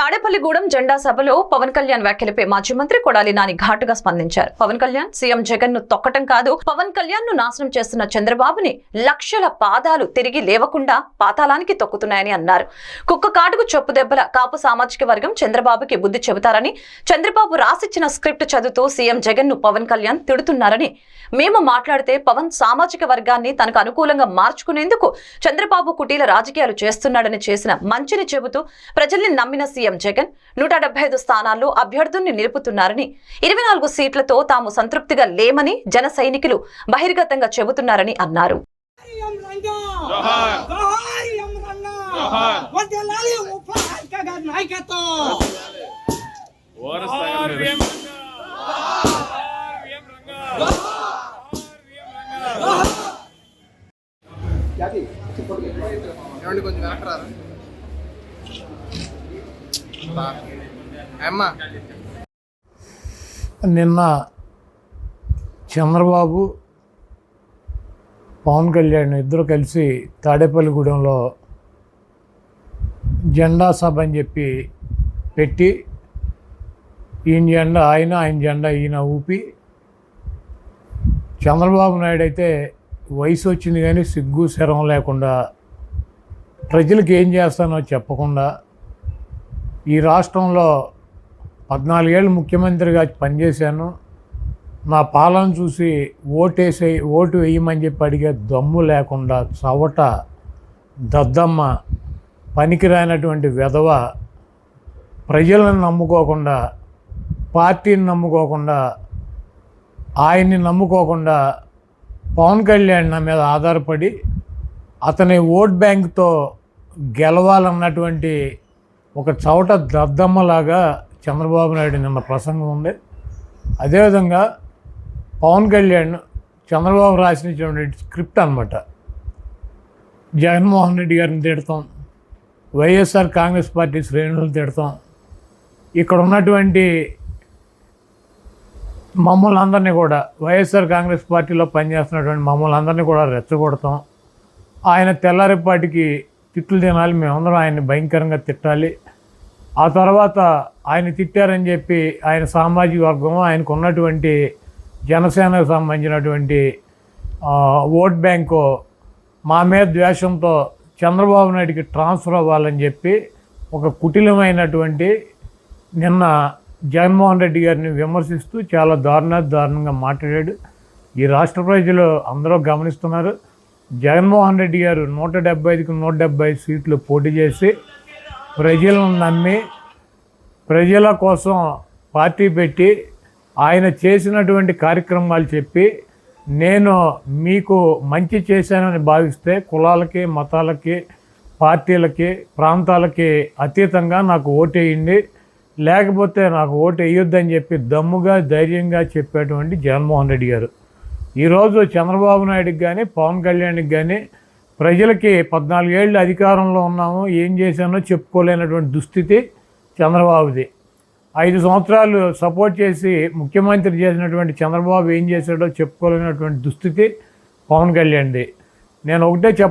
తాడేపల్లిగూడెం జెండా సభలో పవన్ కళ్యాణ్ వ్యాఖ్యలపై మాజీ మంత్రి కొడాలి నాని ఘాటుగా స్పందించారు. పవన్ కళ్యాణ్ సీఎం జగన్ను తొక్కటం కాదు పవన్ కళ్యాణ్ను నాశనం చేస్తున్న చంద్రబాబుని లక్షల పాదాలు తిరిగి లేవకుండా పాతాళానికి తొక్కుతున్నాయని అన్నారు. కుక్క కాటుకు చెప్పు దెబ్బల కాపు సామాజిక వర్గం చంద్రబాబుకి బుద్ధి చెబుతారని చంద్రబాబు రాసిచ్చిన స్క్రిప్ట్ చదువుతూ సీఎం జగన్ను పవన్ కళ్యాణ్ తిడుతున్నారని మేము మాట్లాడితే పవన్ సామాజిక వర్గాన్ని తనకు అనుకూలంగా మార్చుకునేందుకు చంద్రబాబు కుటీల రాజకీయాలు చేస్తున్నాడని చేసిన మంచిని చెబుతూ ప్రజల్ని నమ్మిన సీఎం జగన్ నూట డెబ్బై ఐదు స్థానాల్లో అభ్యర్థుల్ని నిలుపుతున్నారని ఇరవై నాలుగు సీట్లతో తాము సంతృప్తిగా లేమని జన సైనికులు బహిర్గతంగా చెబుతున్నారని అన్నారు ఏమండి కొంచెం వెనక్కి రారా. అమ్మా. నిన్న చంద్రబాబు పవన్ కళ్యాణ్ ఇద్దరు కలిసి తాడేపల్లిగూడెంలో జెండా సభ అని చెప్పి పెట్టి ఈయన జెండా ఆయన ఆయన జెండా ఈయన ఊపి చంద్రబాబు నాయుడు అయితే వయసు వచ్చింది కానీ సిగ్గు శరం లేకుండా ప్రజలకు ఏం చేస్తానో చెప్పకుండా ఈ రాష్ట్రంలో పద్నాలుగేళ్ళు ముఖ్యమంత్రిగా పనిచేశాను. నా పాలన చూసి ఓటేసే ఓటు వేయమని చెప్పి అడిగే దమ్ము లేకుండా చవట దద్దమ్మ పనికిరానటువంటి వెధవ ప్రజలను నమ్ముకోకుండా పార్టీని నమ్ముకోకుండా ఆయన్ని నమ్ముకోకుండా పవన్ కళ్యాణ్ నా మీద ఆధారపడి అతని ఓట్ బ్యాంక్తో గెలవాలన్నటువంటి ఒక చవట దద్దమ్మలాగా చంద్రబాబు నాయుడు నిన్న ప్రసంగం ఉంది. అదేవిధంగా పవన్ కళ్యాణ్ చంద్రబాబు రాసినటువంటి స్క్రిప్ట్ అనమాట జగన్మోహన్ రెడ్డి గారిని తిడతాం. Y S R Congress party శ్రేణులను తిడతాం. ఇక్కడ ఉన్నటువంటి మమ్మల్ని అందరినీ కూడా వైఎస్ఆర్ కాంగ్రెస్ పార్టీలో పనిచేస్తున్నటువంటి మమ్మల్ని అందరినీ కూడా రెచ్చగొడతాం. ఆయన తెల్లారిపాటికి తిట్లు తినాలి మేమందరం ఆయన్ని భయంకరంగా తిట్టాలి. ఆ తర్వాత ఆయన తిట్టారని చెప్పి ఆయన సామాజిక వర్గం ఆయనకు ఉన్నటువంటి జనసేనకు సంబంధించినటువంటి ఓట్ బ్యాంకు మా మీద ద్వేషంతో చంద్రబాబు నాయుడికి ట్రాన్స్ఫర్ అవ్వాలని చెప్పి ఒక కుటిలమైనటువంటి నిన్న జగన్మోహన్ రెడ్డి గారిని విమర్శిస్తూ చాలా దారుణ దారుణంగా మాట్లాడాడు. ఈ రాష్ట్ర ప్రజలు అందరూ గమనిస్తున్నారు. జగన్మోహన్ రెడ్డి గారు నూట డెబ్బై ఐదుకి నూట డెబ్బై సీట్లు పోటీ చేసి ప్రజలను నమ్మి ప్రజల కోసం పార్టీ పెట్టి ఆయన చేసినటువంటి కార్యక్రమాలు చెప్పి నేను మీకు మంచి చేశానని భావిస్తే కులాలకి మతాలకి పార్టీలకి ప్రాంతాలకి అతీతంగా నాకు ఓటేయండి. లేకపోతే నాకు ఓటు వేయొద్దని చెప్పి దమ్ముగా ధైర్యంగా చెప్పేటువంటి జగన్మోహన్ రెడ్డి గారు. ఈరోజు చంద్రబాబు నాయుడుకి కానీ పవన్ కళ్యాణ్కి కానీ ప్రజలకి పద్నాలుగేళ్ళు అధికారంలో ఉన్నాము ఏం చేశానో చెప్పుకోలేనటువంటి దుస్థితి చంద్రబాబుది. ఐదు సంవత్సరాలు సపోర్ట్ చేసి ముఖ్యమంత్రి చేసినటువంటి చంద్రబాబు ఏం చేశాడో చెప్పుకోలేనటువంటి దుస్థితి పవన్ కళ్యాణ్ది. నేను ఒకటే